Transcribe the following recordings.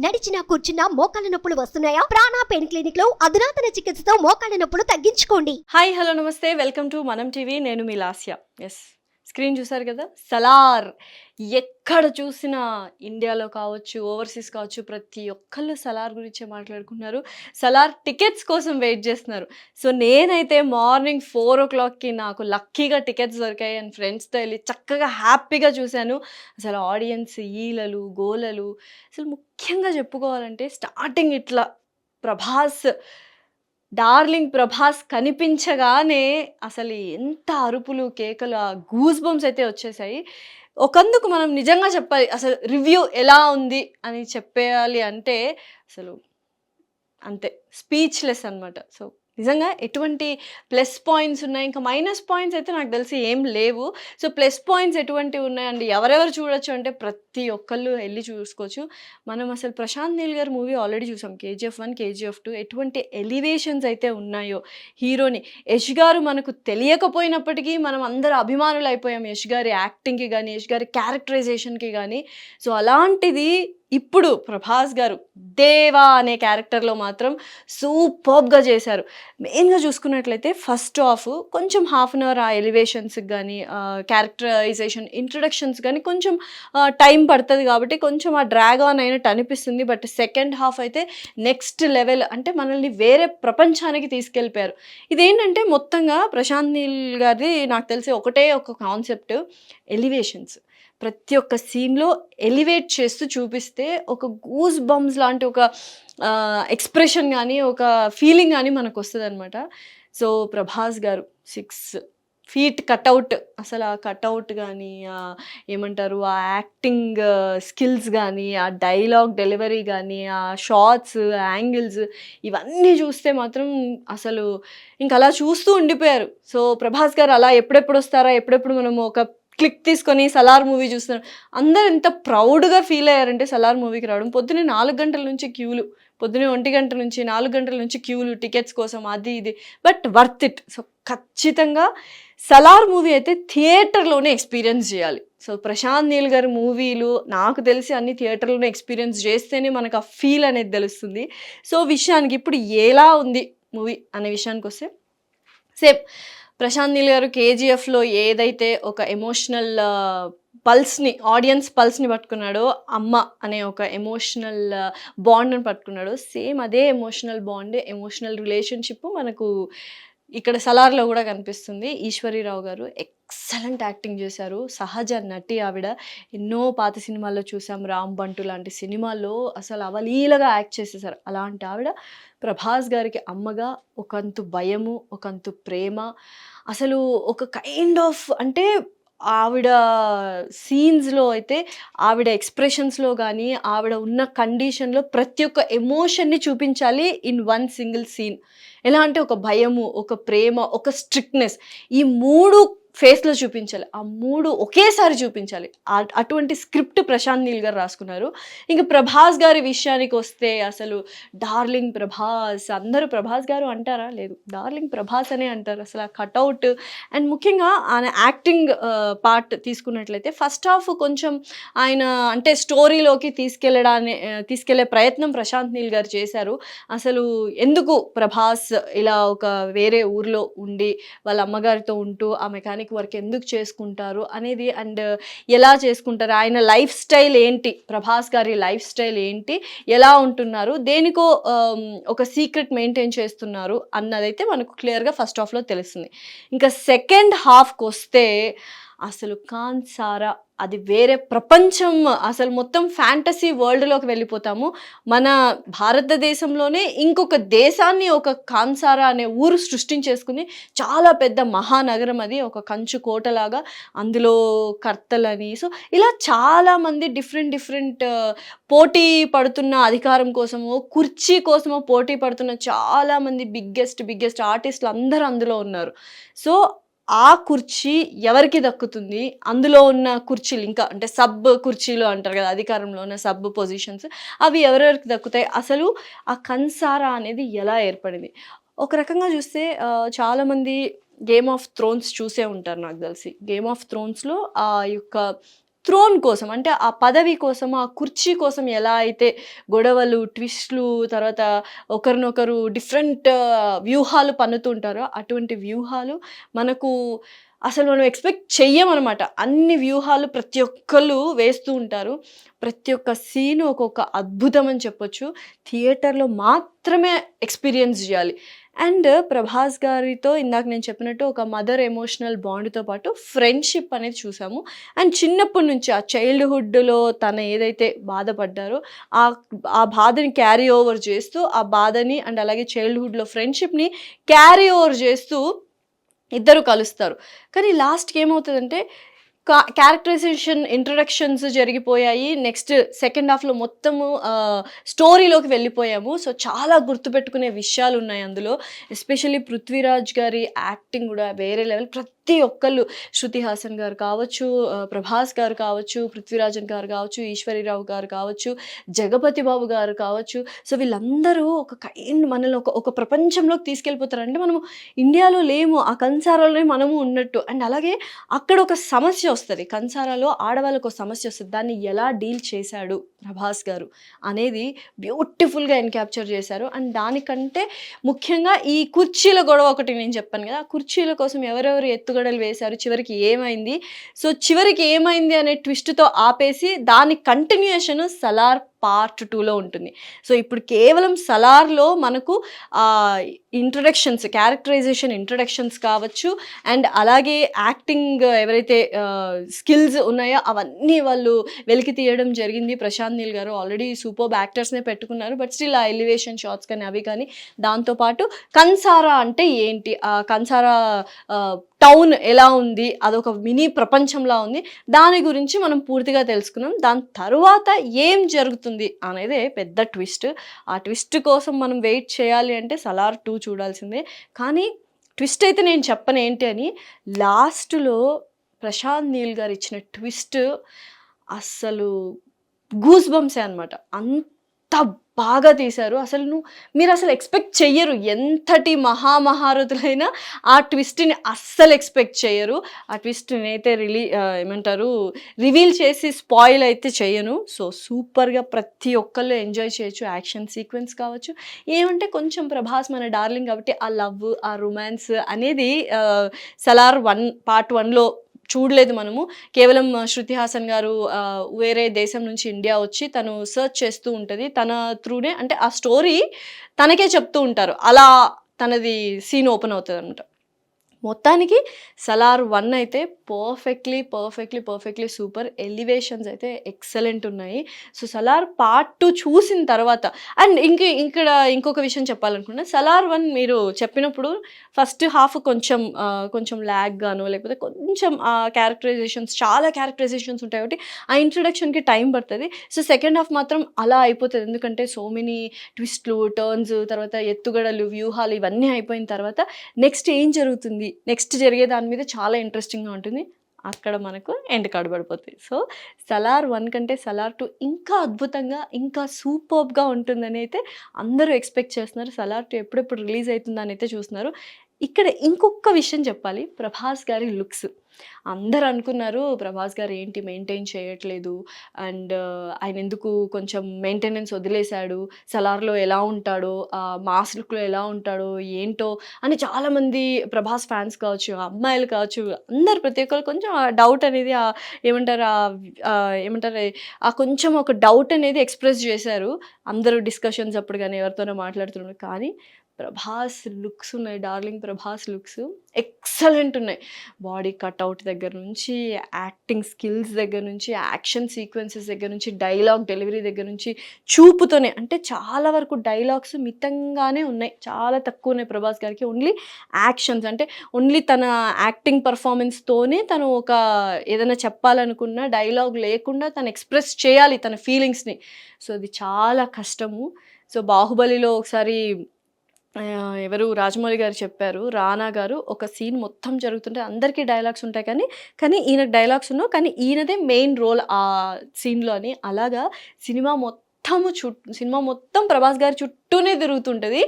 నడిచినా కూర్చున్నా మోకాళ్ళ నొప్పులు వస్తున్నాయా? ప్రాణా పెయిన్ క్లినిక్లో అధునాతన చికిత్సతో మోకాళ్ళ నొప్పులు తగ్గించుకోండి. హాయ్ హలో నమస్తే. Welcome to Manam TV. నేను మీ లాస్య. ఎస్ స్క్రీన్ చూసారు కదా? సలార్! ఎక్కడ చూసినా ఇండియాలో కావచ్చు ఓవర్సీస్ కావచ్చు ప్రతి ఒక్కళ్ళు సలార్ గురించే మాట్లాడుకున్నారు సలార్ టికెట్స్ కోసం వెయిట్ చేస్తున్నారు. సో నేనైతే మార్నింగ్ ఫోర్ ఓ క్లాక్కి నాకు లక్కీగా టికెట్స్ దొరికాయి అని ఫ్రెండ్స్తో వెళ్ళి చక్కగా హ్యాపీగా చూశాను. అసలు ఆడియన్స్ ఈలలు గోలలు అసలు ముఖ్యంగా చెప్పుకోవాలంటే స్టార్టింగ్ ఇట్లా ప్రభాస్ డార్లింగ్ ప్రభాస్ కనిపించగానే అసలు ఎంత అరుపులు కేకలు ఆ గూస్ బంప్స్ అయితే వచ్చేసాయి. ఒకందుకు మనం నిజంగా చెప్పాలి అసలు రివ్యూ ఎలా ఉంది అని చెప్పేయాలి అంటే అసలు అంతే స్పీచ్లెస్ అన్నమాట. సో నిజంగా ఎటువంటి ప్లస్ పాయింట్స్ ఉన్నాయి ఇంకా మైనస్ పాయింట్స్ అయితే నాకు తెలిసి ఏం లేవు. సో ప్లస్ పాయింట్స్ ఎటువంటివి ఉన్నాయండి? ఎవరెవరు చూడొచ్చు అంటే ప్రతి ప్రతి ఒక్కళ్ళు వెళ్ళి చూసుకోవచ్చు. మనం అసలు ప్రశాంత్ నీల్ గారి మూవీ ఆల్రెడీ చూసాం. కేజీఎఫ్ వన్ కేజీఎఫ్ టూ ఎటువంటి ఎలివేషన్స్ అయితే ఉన్నాయో. హీరోని యష్ గారు మనకు తెలియకపోయినప్పటికీ మనం అందరూ అభిమానులు అయిపోయాం. యష్ గారి యాక్టింగ్కి కానీ యష్ గారి క్యారెక్టరైజేషన్కి కానీ సో అలాంటిది ఇప్పుడు ప్రభాస్ గారు దేవా అనే క్యారెక్టర్లో మాత్రం సూపర్బ్గా చేశారు. మెయిన్గా చూసుకున్నట్లయితే ఫస్ట్ హాఫ్ కొంచెం హాఫ్ అన్ అవర్ ఆ ఎలివేషన్స్కి కానీ క్యారెక్టరైజేషన్ ఇంట్రడక్షన్స్ కానీ కొంచెం టైం టైం పడుతుంది కాబట్టి కొంచెం ఆ డ్రాగ్ ఆన్ అయినట్టు అనిపిస్తుంది. బట్ సెకండ్ హాఫ్ అయితే నెక్స్ట్ లెవెల్ అంటే మనల్ని వేరే ప్రపంచానికి తీసుకెళ్ళిపోయారు. ఇదేంటంటే మొత్తంగా ప్రశాంత్ నీల్ గారిది నాకు తెలిసి ఒకటే ఒక కాన్సెప్ట్ ఎలివేషన్స్ ప్రతి ఒక్క సీన్లో ఎలివేట్ చేస్తూ చూపిస్తే ఒక గూస్ బమ్స్ లాంటి ఒక ఎక్స్ప్రెషన్ కానీ ఒక ఫీలింగ్ కానీ మనకు వస్తుంది అనమాట సో ప్రభాస్ గారు సిక్స్ ఫీట్ కట్అవుట్. అసలు ఆ కట్అవుట్ కానీ ఏమంటారు ఆ యాక్టింగ్ స్కిల్స్ కానీ ఆ డైలాగ్ డెలివరీ కానీ ఆ షార్ట్స్ యాంగిల్స్ ఇవన్నీ చూస్తే మాత్రం అసలు ఇంక అలా చూస్తూ ఉండిపోయారు. సో ప్రభాస్ గారు అలా ఎప్పుడెప్పుడు వస్తారా ఎప్పుడెప్పుడు మనము ఒక క్లిక్ తీసుకొని సలార్ మూవీ చూస్తున్నారు. అందరు ఎంత ప్రౌడ్గా ఫీల్ అయ్యారంటే సలార్ మూవీకి రావడం. పొద్దున్నే నాలుగు గంటల నుంచి క్యూలు. పొద్దున్నే ఒంటి గంట నుంచి నాలుగు గంటల నుంచి క్యూలు టికెట్స్ కోసం అది ఇది. But worth it. సో ఖచ్చితంగా సలార్ మూవీ అయితే థియేటర్లోనే ఎక్స్పీరియన్స్ చేయాలి. సో ప్రశాంత్ నీల్ గారి మూవీలు నాకు తెలిసి అన్ని థియేటర్లోనే ఎక్స్పీరియన్స్ చేస్తేనే మనకు ఆ ఫీల్ అనేది తెలుస్తుంది. సో విషయానికి ఇప్పుడు ఎలా ఉంది మూవీ అనే విషయానికి వస్తే సేమ్ ప్రశాంత్ నీల్ గారు కేజీఎఫ్లో ఏదైతే ఒక ఎమోషనల్ పల్స్ని ఆడియన్స్ పల్స్ని పట్టుకున్నాడో అమ్మ అనే ఒక ఎమోషనల్ బాండ్ని పట్టుకున్నాడో సేమ్ అదే ఎమోషనల్ బాండ్ ఎమోషనల్ రిలేషన్షిప్ మనకు ఇక్కడ సలార్లో కూడా కనిపిస్తుంది. ఈశ్వరీరావు గారు ఎక్సలెంట్ యాక్టింగ్ చేశారు. సహజ నటి ఆవిడ. ఎన్నో పాత సినిమాల్లో చూసాం. రామ్ బంటు లాంటి సినిమాల్లో అసలు అవలీలగా యాక్ట్ చేసేసారు అలాంటి ఆవిడ ప్రభాస్ గారికి అమ్మగా ఒకంతు భయము ఒకంతు ప్రేమ. అసలు ఒక కైండ్ ఆఫ్ అంటే ఆవిడ సీన్స్లో అయితే ఆవిడ ఎక్స్ప్రెషన్స్లో కానీ ఆవిడ ఉన్న కండిషన్లో ప్రతి ఒక్క ఎమోషన్ని చూపించాలి ఇన్ వన్ సింగిల్ సీన్. ఎలా అంటే ఒక భయము ఒక ప్రేమ ఒక స్ట్రిక్ట్నెస్. ఈ మూడు ఫేస్లో చూపించాలి. ఆ మూడు ఒకేసారి చూపించాలి. అటువంటి స్క్రిప్ట్ ప్రశాంత్ నీల్ గారు రాసుకున్నారు. ఇంకా ప్రభాస్ గారి విషయానికి వస్తే అసలు డార్లింగ్ ప్రభాస్ అందరూ ప్రభాస్ గారు అంటారా? లేదు డార్లింగ్ ప్రభాస్ అనే అంటారు. అసలు ఆ కట్అవుట్ అండ్ ముఖ్యంగా ఆయన యాక్టింగ్ పార్ట్ తీసుకున్నట్లయితే ఫస్ట్ హాఫ్ కొంచెం ఆయన అంటే స్టోరీలోకి తీసుకెళ్ళడాన్ని తీసుకెళ్ళే ప్రయత్నం ప్రశాంత్ నీల్ గారు చేశారు. అసలు ఎందుకు ప్రభాస్ ఇలా ఒక వేరే ఊర్లో ఉండి వాళ్ళ అమ్మగారితో ఉంటూ ఆ మెకానిక్ వర్క్ ఎందుకు చేసుకుంటారు అనేది అండ్ uh, ఎలా చేసుకుంటారు? ఆయన లైఫ్ స్టైల్ ఏంటి? ప్రభాస్ గారి లైఫ్ స్టైల్ ఏంటి? ఎలా ఉంటున్నారు? దేనికో um, ఒక సీక్రెట్ మెయింటైన్ చేస్తున్నారు అన్నదైతే మనకు క్లియర్గా ఫస్ట్ హాఫ్లో తెలుస్తుంది. ఇంకా సెకండ్ హాఫ్కి వస్తే అసలు కాన్సారా అది వేరే ప్రపంచం అసలు మొత్తం ఫ్యాంటసీ వరల్డ్లోకి వెళ్ళిపోతాము. మన భారతదేశంలోనే ఇంకొక దేశాన్ని ఒక కాన్సారా అనే ఊరు సృష్టించేసుకుని చాలా పెద్ద మహానగరం అది ఒక కంచు కోటలాగా అందులో కర్తలని. సో ఇలా చాలామంది డిఫరెంట్ డిఫరెంట్ పోటీ పడుతున్న అధికారం కోసమో కుర్చీ కోసమో పోటీ పడుతున్న చాలామంది బిగ్గెస్ట్ బిగ్గెస్ట్ ఆర్టిస్టులు అందరూ అందులో ఉన్నారు. సో ఆ కుర్చీ ఎవరికి దక్కుతుంది? అందులో ఉన్న కుర్చీలు ఇంకా అంటే సబ్ కుర్చీలు అంటారు కదా అధికారంలో ఉన్న సబ్ పొజిషన్స్ అవి ఎవరెవరికి దక్కుతాయి? అసలు ఆ కన్సారా అనేది ఎలా ఏర్పడింది? ఒక రకంగా చూస్తే చాలామంది గేమ్ ఆఫ్ థ్రోన్స్ చూసే ఉంటారు నాకు తెలిసి. గేమ్ ఆఫ్ థ్రోన్స్లో ఆ యొక్క థ్రోన్ కోసం అంటే ఆ పదవి కోసం ఆ కుర్చీ కోసం ఎలా అయితే గొడవలు ట్విస్ట్లు తర్వాత ఒకరినొకరు డిఫరెంట్ వ్యూహాలు పన్నుతుంటారో అటువంటి వ్యూహాలు మనకు అసలు మనం ఎక్స్పెక్ట్ చెయ్యమన్నమాట అన్ని వ్యూహాలు ప్రతి ఒక్కళ్ళు వేస్తూ ఉంటారు. ప్రతి ఒక్క సీన్ ఒక్కొక్క అద్భుతం అని చెప్పొచ్చు. థియేటర్లో మాత్రమే ఎక్స్పీరియన్స్ చేయాలి. అండ్ ప్రభాస్ గారితో ఇందాక నేను చెప్పినట్టు ఒక మదర్ ఎమోషనల్ బాండ్తో పాటు ఫ్రెండ్షిప్ అనేది చూసాము. అండ్ చిన్నప్పటి నుంచి ఆ చైల్డ్హుడ్లో తన ఏదైతే బాధపడ్డారో ఆ ఆ బాధని క్యారీ ఓవర్ చేస్తూ ఆ బాధని అండ్ అలాగే చైల్డ్హుడ్లో ఫ్రెండ్షిప్ని క్యారీ ఓవర్ చేస్తూ ఇద్దరు కలుస్తారు. కానీ లాస్ట్కి ఏమవుతుందంటే క్యారెక్టరైజేషన్ ఇంట్రడక్షన్స్ జరిగిపోయాయి. నెక్స్ట్ సెకండ్ హాఫ్లో మొత్తము స్టోరీలోకి వెళ్ళిపోయాము. సో చాలా గుర్తుపెట్టుకునే విషయాలు ఉన్నాయి అందులో. ఎస్పెషల్లీ పృథ్వీరాజ్ గారి యాక్టింగ్ కూడా వేరే లెవెల్ ప్రతి ప్రతి ఒక్కళ్ళు శృతి హాసన్ గారు కావచ్చు ప్రభాస్ గారు కావచ్చు పృథ్వీరాజన్ గారు కావచ్చు ఈశ్వరీరావు గారు కావచ్చు జగపతి బాబు గారు కావచ్చు. సో వీళ్ళందరూ ఒక కైండ్ మనల్ని ఒక ఒక ప్రపంచంలోకి తీసుకెళ్ళిపోతారు అంటే మనము ఇండియాలో లేము ఆ కంసారాలోనే మనము ఉన్నట్టు. అండ్ అలాగే అక్కడ ఒక సమస్య వస్తుంది. కంసారాలో ఆడవాళ్ళకు ఒక సమస్య వస్తుంది. దాన్ని ఎలా డీల్ చేశాడు ప్రభాస్ గారు అనేది బ్యూటిఫుల్గా ఎన్క్యాప్చర్ చేశారు. అండ్ దానికంటే ముఖ్యంగా ఈ కుర్చీల గొడవ ఒకటి నేను చెప్పాను కదా ఆ కుర్చీల కోసం ఎవరెవరు ఎత్తుగడలు వేశారు చివరికి ఏమైంది? సో చివరికి ఏమైంది అనే ట్విస్ట్తో ఆపేసి దాని కంటిన్యూషన్ సలార్ పార్ట్ టూలో ఉంటుంది. సో ఇప్పుడు కేవలం సలార్లో మనకు ఇంట్రడక్షన్స్ క్యారెక్టరైజేషన్ ఇంట్రడక్షన్స్ కావచ్చు అండ్ అలాగే యాక్టింగ్ ఎవరైతే స్కిల్స్ ఉన్నాయో అవన్నీ వాళ్ళు వెలికి తీయడం జరిగింది. ప్రశాంత్ నీల్ గారు ఆల్రెడీ సూపర్ యాక్టర్స్నే పెట్టుకున్నారు బట్ స్టిల్ ఆ ఎలివేషన్ షాట్స్ కానీ అవి కానీ దాంతోపాటు కన్సారా అంటే ఏంటి? ఆ కన్సారా టౌన్ ఎలా ఉంది? అదొక మినీ ప్రపంచంలా ఉంది. దాని గురించి మనం పూర్తిగా తెలుసుకున్నాం. దాని తర్వాత ఏం జరుగుతుంది? అనేది పెద్ద ట్విస్ట్. ఆ ట్విస్ట్ కోసం మనం వెయిట్ చేయాలి అంటే సలార్ టూ చూడాల్సిందే. కానీ ట్విస్ట్ అయితే నేను చెప్పను ఏంటి అని లాస్ట్లో ప్రశాంత్ నీల్ గారు ఇచ్చిన ట్విస్ట్ అస్సలు గూస్ బంప్సే అనమాట అంత బాగా తీశారు. అసలు నువ్వు మీరు అసలు ఎక్స్పెక్ట్ చెయ్యరు. ఎంతటి మహామహారథులైనా ఆ ట్విస్ట్ని అస్సలు ఎక్స్పెక్ట్ చేయరు ఆ ట్విస్ట్ నేనైతే రిలీ ఏమంటారు రివీల్ చేసి స్పాయిల్ అయితే చేయను సో సూపర్గా ప్రతి ఒక్కళ్ళు ఎంజాయ్ చేయొచ్చు. యాక్షన్ సీక్వెన్స్ కావచ్చు. ఏమంటే కొంచెం ప్రభాస్ మన డార్లింగ్ కాబట్టి ఆ లవ్ ఆ రొమాన్స్ అనేది సలార్ వన్ పార్ట్ వన్లో చూడలేదు మనము. కేవలం శృతి హాసన్ గారు వేరే దేశం నుంచి ఇండియా వచ్చి తను సర్చ్ చేస్తూ ఉంటుంది. తన త్రూనే అంటే ఆ స్టోరీ తనకే చెప్తూ ఉంటారు. అలా తనది సీన్ ఓపెన్ అవుతుంది అనమాట మొత్తానికి సలార్ వన్ అయితే perfectly perfectly perfectly super elevations అయితే ఎక్సలెంట్ ఉన్నాయి. సో సలార్ పార్ట్ టూ చూసిన తర్వాత అండ్ ఇంక ఇక్కడ ఇంకొక విషయం చెప్పాలనుకున్నా సలార్ వన్ మీరు చెప్పినప్పుడు ఫస్ట్ హాఫ్ కొంచెం కొంచెం ల్యాగ్ గాను లేకపోతే కొంచెం క్యారెక్టరైజేషన్స్ చాలా క్యారెక్టరైజేషన్స్ ఉంటాయి కాబట్టి ఆ ఇంట్రడక్షన్కి టైం పడుతుంది. సో సెకండ్ హాఫ్ మాత్రం అలా అయిపోతుంది. ఎందుకంటే సో మెనీ ట్విస్ట్లు టర్న్స్ తర్వాత ఎత్తుగడలు వ్యూహాలు ఇవన్నీ అయిపోయిన తర్వాత నెక్స్ట్ ఏం జరుగుతుంది? నెక్స్ట్ జరిగే దాని మీద చాలా ఇంట్రెస్టింగ్గా ఉంటుంది. అక్కడ మనకు ఎండ్ కార్డ్ పడిపోతుంది. సో సలార్ వన్ కంటే సలార్ టూ ఇంకా అద్భుతంగా ఇంకా సూపర్బ్గా ఉంటుందని అయితే అందరూ ఎక్స్పెక్ట్ చేస్తున్నారు. సలార్ టూ ఎప్పుడెప్పుడు రిలీజ్ అవుతుందని అయితే చూస్తున్నారు. ఇక్కడ ఇంకొక విషయం చెప్పాలి. ప్రభాస్ గారి లుక్స్. అందరు అనుకున్నారు ప్రభాస్ గారు ఏంటి మెయింటైన్ చేయట్లేదు. అండ్ uh, ఆయన ఎందుకు కొంచెం మెయింటెనెన్స్ వదిలేశాడు. సలార్లో ఎలా ఉంటాడో మాస్ లుక్లో ఎలా ఉంటాడో ఏంటో అని చాలామంది ప్రభాస్ ఫ్యాన్స్ కావచ్చు అమ్మాయిలు కావచ్చు అందరు ప్రతి ఒక్కరు కొంచెం ఆ డౌట్ అనేది ఆ ఏమంటారు ఆ- ఏమంటారు ఆ కొంచెం ఒక డౌట్ అనేది ఎక్స్ప్రెస్ చేశారు. అందరూ డిస్కషన్స్ అప్పుడు కానీ ఎవరితోనో మాట్లాడుతున్నారు. కానీ ప్రభాస్ లుక్స్ ఉన్నాయి డార్లింగ్ ప్రభాస్ లుక్స్ ఎక్సలెంట్ ఉన్నాయి. బాడీ కట్అవుట్ దగ్గర నుంచి యాక్టింగ్ స్కిల్స్ దగ్గర నుంచి యాక్షన్ సీక్వెన్సెస్ దగ్గర నుంచి డైలాగ్ డెలివరీ దగ్గర నుంచి చూపుతోనే అంటే చాలా వరకు డైలాగ్స్ మితంగానే ఉన్నాయి. చాలా తక్కువ ఉన్నాయి ప్రభాస్ గారికి. ఓన్లీ యాక్షన్స్ అంటే ఓన్లీ తన యాక్టింగ్ పర్ఫార్మెన్స్తోనే తను ఒక ఏదైనా చెప్పాలనుకున్న డైలాగ్ లేకుండా తను ఎక్స్ప్రెస్ చేయాలి తన ఫీలింగ్స్ని. సో అది చాలా కష్టము. సో బాహుబలిలో ఒకసారి ఎవరు రాజమౌళి గారు చెప్పారు రానా గారు ఒక సీన్ మొత్తం జరుగుతుంటే అందరికీ డైలాగ్స్ ఉంటాయి కానీ కానీ ఈయనకు డైలాగ్స్ ఉన్నావు కానీ ఈయనదే మెయిన్ రోల్ ఆ సీన్లో అని. అలాగా సినిమా మొత్తము చుట్టూ సినిమా మొత్తం ప్రభాస్ గారి చుట్టూనే తిరుగుతుంటుంది.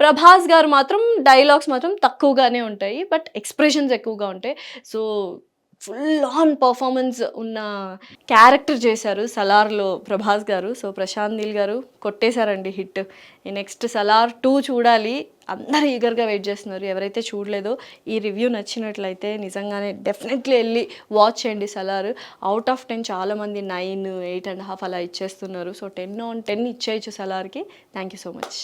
ప్రభాస్ గారు మాత్రం డైలాగ్స్ మాత్రం తక్కువగానే ఉంటాయి బట్ ఎక్స్ప్రెషన్స్ ఎక్కువగా ఉంటాయి. సో ఫుల్ ఆన్ పర్ఫార్మెన్స్ ఉన్న క్యారెక్టర్ చేశారు సలార్లో ప్రభాస్ గారు. సో ప్రశాంత్ నీల్ గారు కొట్టేశారండి హిట్. నెక్స్ట్ సలార్ టూ చూడాలి. అందరు ఈగర్గా వెయిట్ చేస్తున్నారు. ఎవరైతే చూడలేదో ఈ రివ్యూ నచ్చినట్లయితే నిజంగానే డెఫినెట్లీ వెళ్ళి వాచ్ చేయండి సలార్. అవుట్ ఆఫ్ టెన్ చాలామంది నైన్ ఎయిట్ అండ్ హాఫ్ అలా ఇచ్చేస్తున్నారు. సో టెన్ ఆన్ టెన్ ఇచ్చేయచ్చు సలార్కి. Thank you so much.